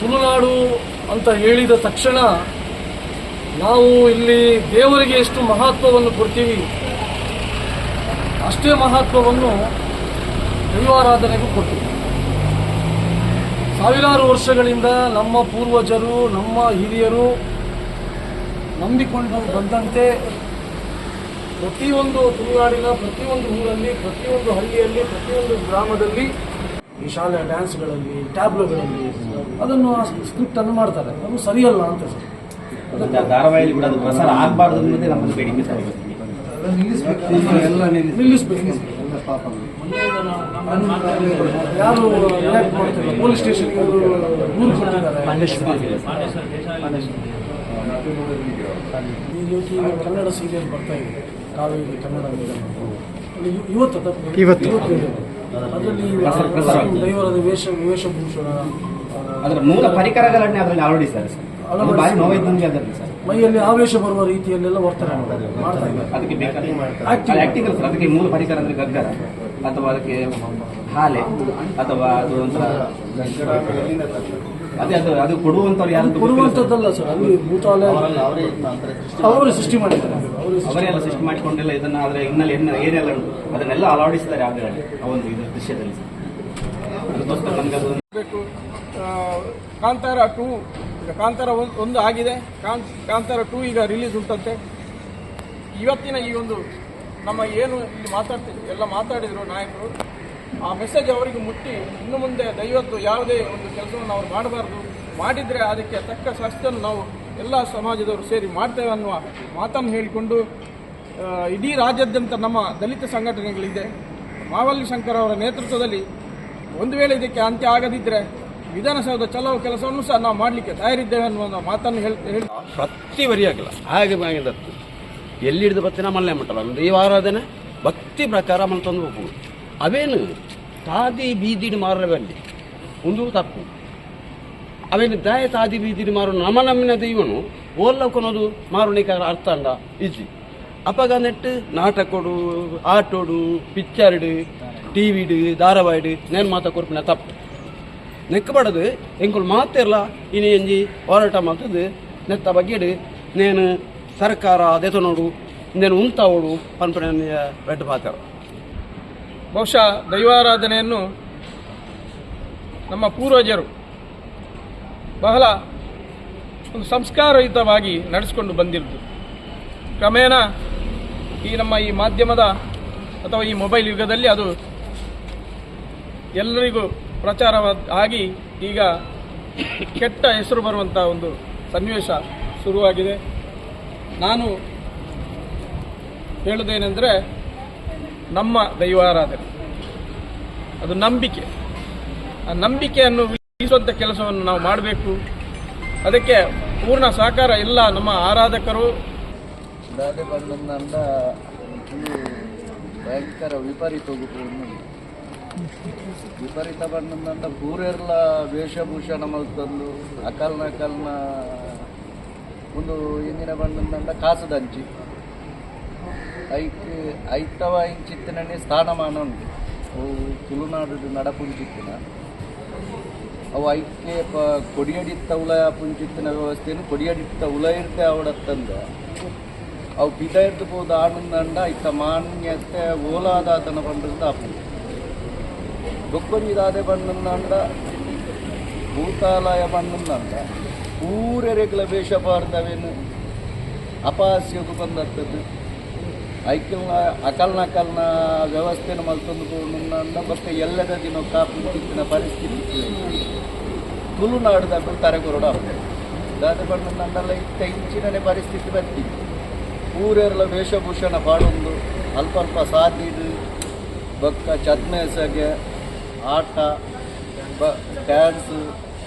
ತುಳುನಾಡು ಅಂತ ಹೇಳಿದ ತಕ್ಷಣ ನಾವು ಇಲ್ಲಿ ದೇವರಿಗೆ ಎಷ್ಟು ಮಹತ್ವವನ್ನು ಕೊಡ್ತೀವಿ? ಅಷ್ಟೇ ಮಹತ್ವವನ್ನು ದೈವಾರಾಧನೆಗೂ ಕೊಡ್ತೀವಿ. ಸಾವಿರಾರು ವರ್ಷಗಳಿಂದ ನಮ್ಮ ಪೂರ್ವಜರು, ನಮ್ಮ ಹಿರಿಯರು ನಂಬಿಕೊಂಡು ಬಂದಂತೆ ಪ್ರತಿಯೊಂದು ತುಳುನಾಡಿನ, ಪ್ರತಿಯೊಂದು ಊರಲ್ಲಿ, ಪ್ರತಿಯೊಂದು ಹಳ್ಳಿಯಲ್ಲಿ, ಪ್ರತಿಯೊಂದು ಗ್ರಾಮದಲ್ಲಿ ಈ ಶಾಲೆಯ ಡ್ಯಾನ್ಸ್ಗಳಲ್ಲಿ ಟ್ಯಾಬ್ಲೋಗಳಲ್ಲಿ ಅದನ್ನು ಸ್ಕ್ರಿಪ್ಟ್ ಅನ್ನು ಮಾಡ್ತಾರೆ. ಅದು ಸರಿಯಲ್ಲ ಅಂತ ಸರ್. ಧಾರಾವಾಹಿಯಲ್ಲಿ ಕೂಡ ಅದು ಪ್ರಸಾರ ಆಗಬಾರ್ದು ಅನ್ನೋದೇ ನಮ್ಮದು ಬೇಡಿಕೆ ಸರ್ ಎಲ್ಲ ನಿಲ್ಲಿಸ್ಬೇಕು ಯಾರು ರಿಯಾಕ್ಟ್ ಮಾಡ್ತಿಲ್ಲ? ಪೊಲೀಸ್ ಸ್ಟೇಷನ್ ದೂರು ಕೊಟ್ಟಿದ್ದಾರೆ ಕನ್ನಡ ಸೀರಿಯಲ್ ಬರ್ತಾ ಇದೆ. ಕಾವೇರಿ ಕನ್ನಡ ಮೀಡಿಯಂ ಇವತ್ತು ಇವತ್ತು. ಅದರಲ್ಲಿ ಪ್ರಸಾರ. ದೈವರದ ವೇಷ ವೇಷಭೂಷಣ ಅದರ ಮೂಲ ಪರಿಕರಗಳನ್ನೇ ಅದರಲ್ಲಿ ಅಳವಡಿಸ್ತಾರೆ ಸರ್. ಬಾರಿ ಭಾರಿ ನೋವಾಯ್ತು ನಮಗೆ ಅದರಲ್ಲಿ ಸರ್. ಮೈಯಲ್ಲಿ ಆವೇಶ ಬರುವ ರೀತಿಯಲ್ಲೆಲ್ಲ ವರ್ತನೆ ಮಾಡ್ತಾರೆ. ಅದಕ್ಕೆ ಬೇಕಾದ Acting. Acting sir. ಅದಕ್ಕೆ ಮೂಲ ಪರಿಕರ ಅಂದ್ರೆ ಗಗ್ಗರ ಅಥವಾ ಅದಕ್ಕೆ ಹಾಲೆ ಅಥವಾ ಅದು ಒಂಥರ ಅದೇ ಅದು ಅದು ಕೊಡುವಂಥವ್ರು ಯಾರು ಕೊಡುವಂಥದ್ದಲ್ಲ ಸರ್. ಅಲ್ಲಿ ಭೂತಾಲ ಅವರು ಸೃಷ್ಟಿ ಮಾಡಿದ್ದಾರೆ. ಅವರು ಅವರೆಲ್ಲ ಸೃಷ್ಟಿ ಮಾಡಿಕೊಂಡೆಲ್ಲ ಇದನ್ನ ಆದ್ರೆ ಇನ್ನಲ್ಲಿ ಏನು ಏನೆಲ್ಲ ಉಂಟು ಅದನ್ನೆಲ್ಲ ಅಳವಡಿಸಿದ್ದಾರೆ ಅದರಲ್ಲಿ ಆ ಒಂದು ಇದು ದೃಶ್ಯದಲ್ಲಿ ಸರ್. ಅದಕ್ಕೋಸ್ಕರ ನಮ್ಗೆ ಅದು ಕಾಂತಾರ ಟೂ, ಕಾಂತಾರ ಒಂದು ಒಂದು ಆಗಿದೆ. ಕಾಂತ್ ಕಾಂತಾರ ಟೂ ಈಗ ರಿಲೀಸ್ ಉಂಟಂತೆ. ಇವತ್ತಿನ ಈ ಒಂದು ನಮ್ಮ ಏನು ಇಲ್ಲಿ ಮಾತಾಡ್ತೀವಿ ಎಲ್ಲ ಮಾತಾಡಿದರು ನಾಯಕರು, ಆ ಮೆಸೇಜ್ ಅವರಿಗೆ ಮುಟ್ಟಿ, ಇನ್ನು ಮುಂದೆ ದಯವತ್ತು ಯಾವುದೇ ಒಂದು ಕೆಲಸವನ್ನು ಅವ್ರು ಮಾಡಬಾರ್ದು. ಮಾಡಿದರೆ ಅದಕ್ಕೆ ತಕ್ಕ ಶಾಸ್ತಿಯನ್ನು ನಾವು ಎಲ್ಲ ಸಮಾಜದವರು ಸೇರಿ ಮಾಡ್ತೇವೆ ಅನ್ನುವ ಮಾತನ್ನು ಹೇಳಿಕೊಂಡು ಇಡೀ ರಾಜ್ಯಾದ್ಯಂತ ನಮ್ಮ ದಲಿತ ಸಂಘಟನೆಗಳಿದೆ. ಮಾವಲ್ಲಿ ಶಂಕರ್ ಅವರ ನೇತೃತ್ವದಲ್ಲಿ ಒಂದು ವೇಳೆ ಇದಕ್ಕೆ ಅಂತ್ಯ ಆಗದಿದ್ದರೆ ವಿಧಾನಸೌಧ ಚಲೋ ಕೆಲಸವನ್ನು ಸಹ ನಾವು ಮಾಡಲಿಕ್ಕೆ ತಯಾರಿದ್ದೇವೆ ಅನ್ನುವ ಮಾತನ್ನು ಹೇಳ್ ಪ್ರತಿ ವರಿಯಾಗಿಲ್ಲ ಹಾಗೆ ಆಗಿದತ್ತು ಎಲ್ಲಿ ಹಿಡಿದು ಬತ್ತಿನ ಮಲ್ಲೆ ಮಟ್ಟಲ್ಲ. ಒಂದು ಈ ಆರಾಧನೆ ಭಕ್ತಿ ಪ್ರಕಾರ ಮಲ್ ತಂದು ಹೋಗುವುದು ಅವೇನು ತಾದಿ ಬೀದಿಡಿ ಮಾರಲ್ಲಿ ಒಂದು ತಪ್ಪು. ಅವೇನು ದಾಯ ತಾದಿ ಬೀದಿಡಿ ಮಾರು ನಮ್ಮ ನಮ್ಮಿನ ದೈವನು ಓಲ್ಲಕ್ಕೊನೋದು ಮಾರುಣಿಕಾರ ಮಾರುಣಿಕ ಅರ್ಥ ಅಂಡ ಈಜಿ. ಅಪಗ ನೆಟ್ಟು ನಾಟಕೊಡು ಆಟೋಡು ಪಿಕ್ಚರ್ಡು ಟಿವಿಡು ಧಾರಾವಾಹಿಡು ನೇನು ಮಾತಾ ಕೊರ್ಪಿನ ತಪ್ಪು. ಎಂಕುಲು ಮಾತಿರಲ್ಲ ಇನಿ ಎಂಜಿ ಹೋರಾಟ ಮಾಡ್ತದ್ದು, ನೆತ್ತ ಬಗ್ಗೆಡು ನೇನು ಸರ್ಕಾರ ದೆತನೋಡು ನೇನು ಉಂತಾವೋಡು ಪನ್ಪನೆ ಬೆಟ್ಟ ಪಾತ್ರ. ಬಹುಶಃ ದೈವಾರಾಧನೆಯನ್ನು ನಮ್ಮ ಪೂರ್ವಜರು ಬಹಳ ಒಂದು ಸಂಸ್ಕಾರಯುತವಾಗಿ ನಡೆಸಿಕೊಂಡು ಬಂದಿರುವುದು ಕ್ರಮೇಣ ಈ ನಮ್ಮ ಈ ಮಾಧ್ಯಮದ ಅಥವಾ ಈ ಮೊಬೈಲ್ ಯುಗದಲ್ಲಿ ಅದು ಎಲ್ಲರಿಗೂ ಪ್ರಚಾರವಾದ ಆಗಿ ಈಗ ಕೆಟ್ಟ ಹೆಸರು ಬರುವಂಥ ಒಂದು ಸನ್ನಿವೇಶ ಶುರುವಾಗಿದೆ. ನಾನು ಹೇಳುವುದೇನೆಂದರೆ ನಮ್ಮ ದೈವಾರಾಧನೆ. ಅದು ನಂಬಿಕೆ. ಆ ನಂಬಿಕೆಯನ್ನು ಉಳಿಸುವಂಥ ಕೆಲಸವನ್ನು ನಾವು ಮಾಡಬೇಕು. ಅದಕ್ಕೆ ಪೂರ್ಣ ಸಹಕಾರ ಎಲ್ಲ ನಮ್ಮ ಆರಾಧಕರು. ಭಯಂಕರ ವಿಪರೀತ ವಿಪರೀತ ಬಣ್ಣದಂತ ಪೂರೆಲ್ಲ ವೇಷಭೂಷಣ ಮಲ್ತಂದು ಅಕಲ್ನ ಅಕಲ್ನ ಒಂದು ಇಂದಿನ ಬಣ್ಣದಂತ ಕಾಸದಂಚಿ ಐಕ್ ಐತವ ಇಂಚಿತ್ತಿನೇ ಸ್ಥಾನಮಾನ ಉಂಟು. ಅವು ತುಳುನಾಡು ನಡಪುಂಚಿತ್ತಿನ ಅವು ಐಕ್ಕೆ ಪ ಕೊಡಿಯಡಿತ್ತ ಉಲ ಪುಂಚಿತ್ತಿನ ವ್ಯವಸ್ಥೆಯನ್ನು ಕೊಡಿಯಡಿತ್ತ ಉಲ ಇರ್ತೆ ಅವಡತ್ತಂದ ಅವು ಪಿತ ಇರ್ದು ಹೋದ ಆನಂದಂಡ ಇತ್ತ ಮಾನ್ಯತೆ ಓಲಾದಾತನ ಬಂಡದ ಅಪ್ಪು ಬಂದಂದ ಭೂತಾಲಯ ಬಂದಂದ ಊರೆರೆಗಳ ವೇಷ ಬಾರ್ದವೇನು ಅಪಹಾಸ್ಯకు ಬಂದತ್ತದ್ದು ಐಕ್ಯ ಅಕಲ್ನ ಅಕಲ್ನ ವ್ಯವಸ್ಥೆನ ಮಲ್ತೊಂದು ಬಂದ ಬಕ್ಕ ಎಲ್ಲದ ದಿನ ಕಾಪಿ ತಿಕ್ಕಿನ ಪರಿಸ್ಥಿತಿ ತುಳುನಾಡುದ ತರೆಗೊರಡ ದಾದ ನನ್ನೆಲ್ಲ ಇತ್ತ ಇಂಚಿನನೆ ಪರಿಸ್ಥಿತಿ ಬರ್ತಿತ್ತು. ಊರೆಲ್ಲ ವೇಷಭೂಷಣ ಪಾಡೊಂದು ಅಲ್ಪ ಅಲ್ಪ ಸಾಧಿದು ಬಕ್ಕ ಚದ್ಮೇಸಗೆ ಆಟ ಬ ಡ್ಯಾನ್ಸ್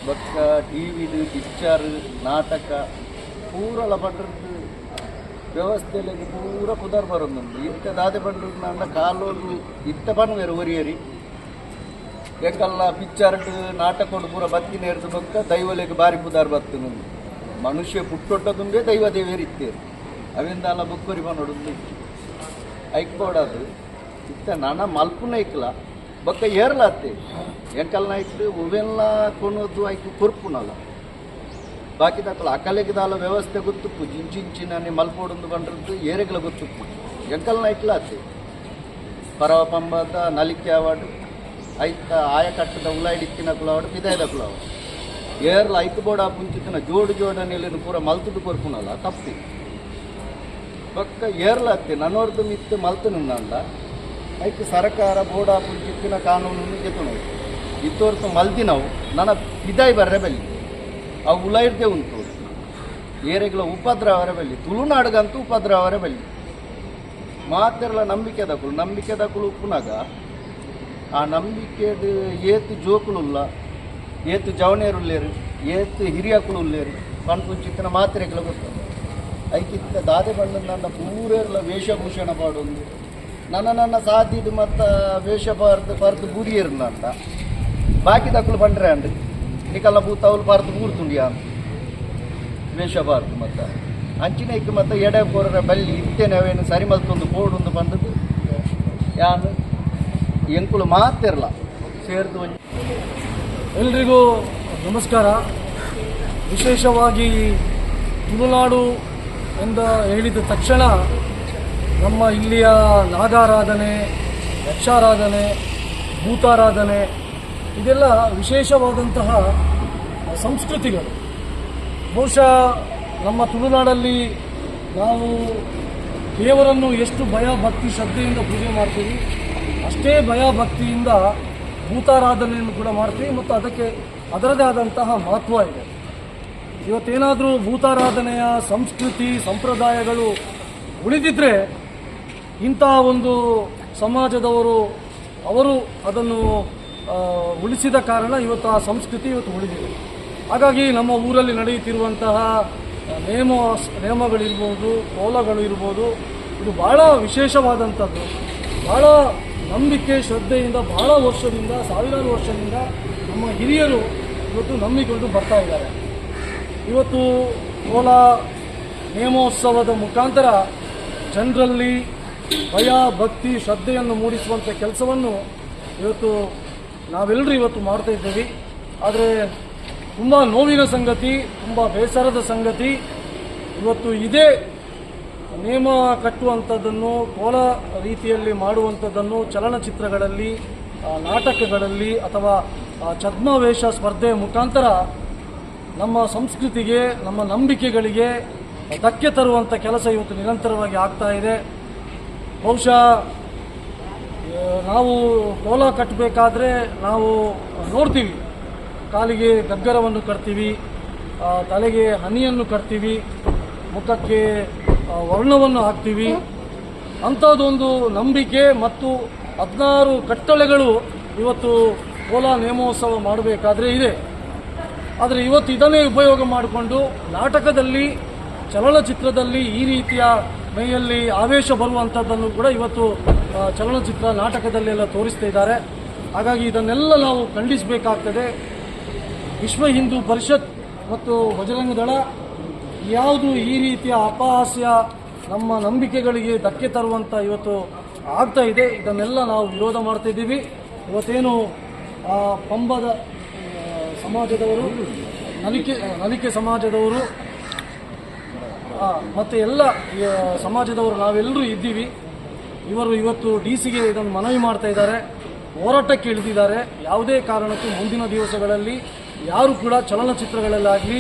ಬಕ್ಕ ಟಿವಿದು ಪಿಕ್ಚರ್ ನಾಟಕ, ಪೂರಲ ಪಂಡ್ರದ್ದು ವ್ಯವಸ್ಥೆಯಲ್ಲಿ ಪೂರ ಕುದರ್ ಬರೋದು ಇತ್ತ ದಾದೆ ಪಂಡ್ರದ್ದು ಅಂಡ ಕಾಲೋಲು ಇತ್ತ ಪಣ್ವೇರು ಒರಿಯರಿ. ಎಂಕಲ್ಲ ಪಿಕ್ಚರ್ ನಾಟಕ ಪೂರ ಬತ್ತಿನ ಬೊಕ್ಕ ದೈವಲೆಗೆ ಬಾರಿ ಪುದಾರ್ ಬತ್ತು ಮನುಷ್ಯ ಪುಟ್ಟೊಟ್ಟದುಂಬೆ ದೈವ ದೇವರಿತ್ತೇರು ಅವಿಂದ ಅಲ್ಲ ಬುಕ್ಕರಿ ಬಂದೊಡು ಐಕ್ಬೋಡದು ಇತ್ತ ನನ ಮಲ್ಪುನ ಇಕ್ಲ ಬೊಕ್ಕ ಏರ್ಲಾತ್ತೆ ಎಂಕಲ್ನ ಇಟ್ಟು ಉವೆಲ್ಲ ಕೊನೋದು ಆಯ್ತು ಕೊರ್ಪುನಲ್ಲ ಬಾಕಿ ದಾಖಲ ಅಕಲೆಗಿದಾಲ ವ್ಯವಸ್ಥೆ ಗೊತ್ತುಪ್ಪು ಜಿಂಚಿಂಚಿನ ಮಲ್ಪೋಡೊಂದು ಬಂದ್ರದ್ದು ಏರೆಗಳ ಗೊತ್ತುಪ್ಪು ಎಂಕಲ್ನ ಇಟ್ಲಾತ್ತೆ ಪರವ ಪಂಬದ ನಲಿಕೆ ಅವಾರ್ಡ್ ಐತ ಆಯಕಟ್ಟದ ಉಲಾಯ್ಡಿಕ್ಕಿನ ಕುಲಾವಾಡು ಪಿದಾಯದ ಕುಲಾವಾಡು ಏರ್ಲ ಐತು ಬೋಡ ಪುಂಚಿತ್ತಿನ ಜೋಡು ಜೋಡನೆಯಲ್ಲಿ ಪೂರ ಮಲ್ತುದು ಕೊರ್ಪುನಲ್ಲ ತಪ್ಪಿ ಬೊಕ್ಕ ಏರ್ಲತ್ತೆ ನನ್ನೋರ್ದು ಮಿತ್ತು ಮಲ್ತು ನಿನ್ನಂಡ ಐಕ್ ಸರ್ಕಾರ ಬೋಡ ಚಿಕ್ಕಿನ ಕಾನೂನು ಗೆತ್ತು ಇತ್ತೋರ್ತು ಮಲ್ದಿ ನಾವು ನನ್ನ ಪಿದಾಯಿ ಬರ್ರೆ ಬಲ್ಲಿ. ಅವು ಉಲಾಯಿಡ್ದೆ ಉಂಟು. ಏರೆಗಳ ಉಪದ್ರವರ ಬಲ್ಲಿ. ತುಳುನಾಡುಗಂತೂ ಉಪದ್ರವರ ಬಲ್ಲಿ. ಮಾತೆರ್ಲ ನಂಬಿಕೆ ದಕ್ಕಳು ನಂಬಿಕೆ ದಕ್ಕಳು ಉಪ್ಪುನಾಗ. ಆ ನಂಬಿಕೆ ಏತು ಜೋಕುಳುಲ್ಲ, ಏತು ಜವನೇರುಳ್ಳೇರು ಏತು ಹಿರಿಯಕುಳುಳ್ಳೇರು ಚಿಕ್ಕನ ಮಾತ್ರೆಗಳ ಗೊತ್ತ ಐಕಿತ್ತ ದಾದೆ ಬಣ್ಣ ನನ್ನ ಪೂರೆಲ್ಲ ವೇಷಭೂಷಣ ಪಾಡೊಂದು. ನನ್ನ ನನ್ನ ಸಾಧಿದು ಮತ್ತು ವೇಷ ಬರ್ದು ಬರ್ದು ಬುರಿಯರು ಅಂತ. ಬಾಕಿ ದಕ್ಕಲು ಬಂಡ್ರೆ ಅಂಡ್ರಿ ನಿಕಲ್ಲ ಬೂತವಲು ಬರ್ದು ಬೂರ್ತುಂಡಿಯ ಅಂತ. ವೇಷ ಬಾರ್ದು ಮತ್ತು. ಅಂಚಿನ ಇಕ್ಕ ಮತ್ತು ಎಡೆ ಕೋರರ ಬಲ್ಲಿ ಇತ್ತೇನೆ ಅವೇನು ಸರಿ ಮಲ್ತೊಂದು ಕೋಡೊಂದು ಬಂದದ್ದು. ಯಾನು ಎಂಕುಲು ಮಾತಿರಲ್ಲ ಸೇರ್ದು ಎಲ್ರಿಗೂ ನಮಸ್ಕಾರ. ವಿಶೇಷವಾಗಿ ತುಳುನಾಡು ಎಂದ ಹೇಳಿದ ತಕ್ಷಣ ನಮ್ಮ ಇಲ್ಲಿಯ ನಾಗಾರಾಧನೆ, ಯಕ್ಷಾರಾಧನೆ, ಭೂತಾರಾಧನೆ, ಇದೆಲ್ಲ ವಿಶೇಷವಾದಂತಹ ಸಂಸ್ಕೃತಿಗಳು. ಬಹುಶಃ ನಮ್ಮ ತುಳುನಾಡಲ್ಲಿ ನಾವು ದೇವರನ್ನು ಎಷ್ಟು ಭಯ, ಭಕ್ತಿ, ಶ್ರದ್ಧೆಯಿಂದ ಪೂಜೆ ಮಾಡ್ತೀವಿ, ಅಷ್ಟೇ ಭಯ, ಭಕ್ತಿಯಿಂದ ಭೂತಾರಾಧನೆಯನ್ನು ಕೂಡ ಮಾಡ್ತೀವಿ ಮತ್ತು ಅದಕ್ಕೆ ಅದರದೇ ಆದಂತಹ ಮಹತ್ವ ಇದೆ. ಇವತ್ತೇನಾದರೂ ಭೂತಾರಾಧನೆಯ ಸಂಸ್ಕೃತಿ, ಸಂಪ್ರದಾಯಗಳು ಉಳಿದಿದ್ದರೆ ಇಂತಹ ಒಂದು ಸಮಾಜದವರು, ಅವರು ಅದನ್ನು ಉಳಿಸಿದ ಕಾರಣ ಇವತ್ತು ಆ ಸಂಸ್ಕೃತಿ ಇವತ್ತು ಉಳಿದಿದೆ. ಹಾಗಾಗಿ ನಮ್ಮ ಊರಲ್ಲಿ ನಡೆಯುತ್ತಿರುವಂತಹ ನೇಮ, ನೇಮಗಳಿರ್ಬೋದು ಕೋಲಗಳು ಇರ್ಬೋದು ಇದು ಭಾಳ ವಿಶೇಷವಾದಂಥದ್ದು. ಭಾಳ ನಂಬಿಕೆ, ಶ್ರದ್ಧೆಯಿಂದ ಭಾಳ ವರ್ಷದಿಂದ, ಸಾವಿರಾರು ವರ್ಷದಿಂದ ನಮ್ಮ ಹಿರಿಯರು ಇವತ್ತು ನಂಬಿಕೊಂಡು ಬರ್ತಾ ಇದ್ದಾರೆ. ಇವತ್ತು ಕೋಲ ನೇಮೋತ್ಸವದ ಮುಖಾಂತರ ಜನರಲ್ಲಿ ಭಯ ಭಕ್ತಿ ಶ್ರದ್ಧೆಯನ್ನು ಮೂಡಿಸುವಂಥ ಕೆಲಸವನ್ನು ಇವತ್ತು ನಾವೆಲ್ಲರೂ ಇವತ್ತು ಮಾಡ್ತಾ ಇದ್ದೀವಿ. ಆದರೆ ತುಂಬ ನೋವಿನ ಸಂಗತಿ, ತುಂಬ ಬೇಸರದ ಸಂಗತಿ. ಇವತ್ತು ಇದೇ ನೇಮ ಕಟ್ಟುವಂಥದ್ದನ್ನು ಕೋಲ ರೀತಿಯಲ್ಲಿ ಮಾಡುವಂಥದ್ದನ್ನು ಚಲನಚಿತ್ರಗಳಲ್ಲಿ ನಾಟಕಗಳಲ್ಲಿ ಅಥವಾ ಛದ್ಮವೇಷ ಸ್ಪರ್ಧೆಯ ಮುಖಾಂತರ ನಮ್ಮ ಸಂಸ್ಕೃತಿಗೆ, ನಮ್ಮ ನಂಬಿಕೆಗಳಿಗೆ ಧಕ್ಕೆ ತರುವಂಥ ಕೆಲಸ ಇವತ್ತು ನಿರಂತರವಾಗಿ ಆಗ್ತಾ ಇದೆ. ಬಹುಶಃ ನಾವು ಕೋಲ ಕಟ್ಟಬೇಕಾದ್ರೆ ನಾವು ನೋಡ್ತೀವಿ. ಕಾಲಿಗೆ ಗಗ್ಗರವನ್ನು ಕಟ್ತೀವಿ ತಲೆಗೆ ಹನಿಯನ್ನು ಕಟ್ತೀವಿ, ಮುಖಕ್ಕೆ ವರ್ಣವನ್ನು ಹಾಕ್ತೀವಿ. ಅಂಥದ್ದೊಂದು ನಂಬಿಕೆ ಮತ್ತು ಹದಿನಾರು ಕಟ್ಟಳೆಗಳು ಇವತ್ತು ಕೋಲ ನೇಮೋತ್ಸವ ಮಾಡಬೇಕಾದ್ರೆ ಇದೆ. ಆದರೆ ಇವತ್ತು ಇದನ್ನೇ ಉಪಯೋಗ ಮಾಡಿಕೊಂಡು ನಾಟಕದಲ್ಲಿ ಚಲನಚಿತ್ರದಲ್ಲಿ ಈ ರೀತಿಯ ಮೈಯಲ್ಲಿ ಆವೇಶ ಬರುವಂಥದ್ದನ್ನು ಕೂಡ ಇವತ್ತು ಚಲನಚಿತ್ರ ನಾಟಕದಲ್ಲೆಲ್ಲ ತೋರಿಸ್ತಾ ಇದ್ದಾರೆ. ಹಾಗಾಗಿ ಇದನ್ನೆಲ್ಲ ನಾವು ಖಂಡಿಸಬೇಕಾಗ್ತದೆ. ವಿಶ್ವ ಹಿಂದೂ ಪರಿಷತ್ ಮತ್ತು ಬಜರಂಗ ದಳ ಯಾವುದು ಈ ರೀತಿಯ ಅಪಹಾಸ್ಯ ನಮ್ಮ ನಂಬಿಕೆಗಳಿಗೆ ಧಕ್ಕೆ ತರುವಂಥ ಇವತ್ತು ಆಗ್ತಾ ಇದೆ. ಇದನ್ನೆಲ್ಲ ನಾವು ವಿರೋಧ ಮಾಡ್ತಾ ಇದ್ದೀವಿ. ಇವತ್ತೇನು ಪಂಬದ ಸಮಾಜದವರು, ನಲಿಕೆ ನಲಿಕೆ ಸಮಾಜದವರು ಮತ್ತು ಎಲ್ಲ ಸಮಾಜದವರು ನಾವೆಲ್ಲರೂ ಇದ್ದೀವಿ. ಇವರು ಇವತ್ತು ಡಿ ಸಿಗೆ ಇದನ್ನು ಮನವಿ ಮಾಡ್ತಾ ಇದ್ದಾರೆ. ಹೋರಾಟಕ್ಕೆ ಇಳಿದಿದ್ದಾರೆ. ಯಾವುದೇ ಕಾರಣಕ್ಕೂ ಮುಂದಿನ ದಿವಸಗಳಲ್ಲಿ ಯಾರು ಕೂಡ ಚಲನಚಿತ್ರಗಳಲ್ಲಾಗಲಿ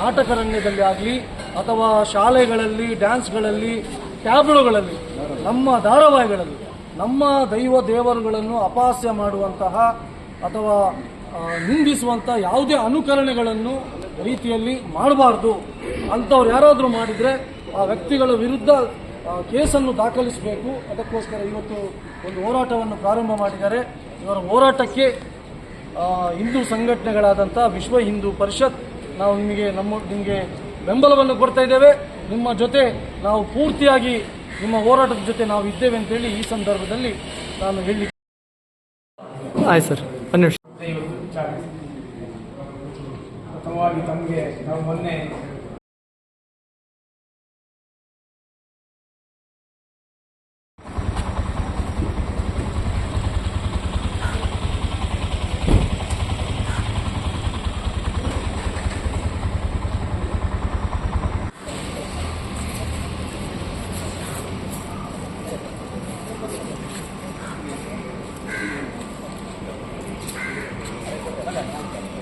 ನಾಟಕ ರಂಗದಲ್ಲಿ ಆಗಲಿ, ಅಥವಾ ಶಾಲೆಗಳಲ್ಲಿ, ಡ್ಯಾನ್ಸ್ಗಳಲ್ಲಿ, ಟ್ಯಾಬ್ಲೋಗಳಲ್ಲಿ, ನಮ್ಮ ಧಾರಾವಾಹಿಗಳಲ್ಲಿ, ನಮ್ಮ ದೈವ ದೇವರುಗಳನ್ನು ಅಪಹಾಸ್ಯ ಮಾಡುವಂತಹ ಅಥವಾ ನಿಂದಿಸುವಂಥ ಯಾವುದೇ ಅನುಕರಣೆಗಳನ್ನು ರೀತಿಯಲ್ಲಿ ಮಾಡಬಾರ್ದು. ಅಂಥವ್ರು ಯಾರಾದರೂ ಮಾಡಿದರೆ ಆ ವ್ಯಕ್ತಿಗಳ ವಿರುದ್ಧ ಕೇಸನ್ನು ದಾಖಲಿಸಬೇಕು. ಅದಕ್ಕೋಸ್ಕರ ಇವತ್ತು ಒಂದು ಹೋರಾಟವನ್ನು ಪ್ರಾರಂಭ ಮಾಡಿದ್ದಾರೆ. ಇವರ ಹೋರಾಟಕ್ಕೆ ಹಿಂದೂ ಸಂಘಟನೆಗಳಾದಂಥ ವಿಶ್ವ ಹಿಂದೂ ಪರಿಷತ್ ನಾವು ನಿಮಗೆ ನಮ್ಮ ನಿಮಗೆ ಬೆಂಬಲವನ್ನು ಕೊಡ್ತಾ ಇದ್ದೇವೆ. ನಿಮ್ಮ ಜೊತೆ ನಾವು ಪೂರ್ತಿಯಾಗಿ ನಿಮ್ಮ ಹೋರಾಟದ ಜೊತೆ ನಾವು ಇದ್ದೇವೆ ಅಂತೇಳಿ ಈ ಸಂದರ್ಭದಲ್ಲಿ ನಾನು ಹೇಳಿ ಆಯ್ತು ಸರ್ ಪ್ರಥಮವಾಗಿ ತಮಗೆ ನಾವು ಮೊನ್ನೆ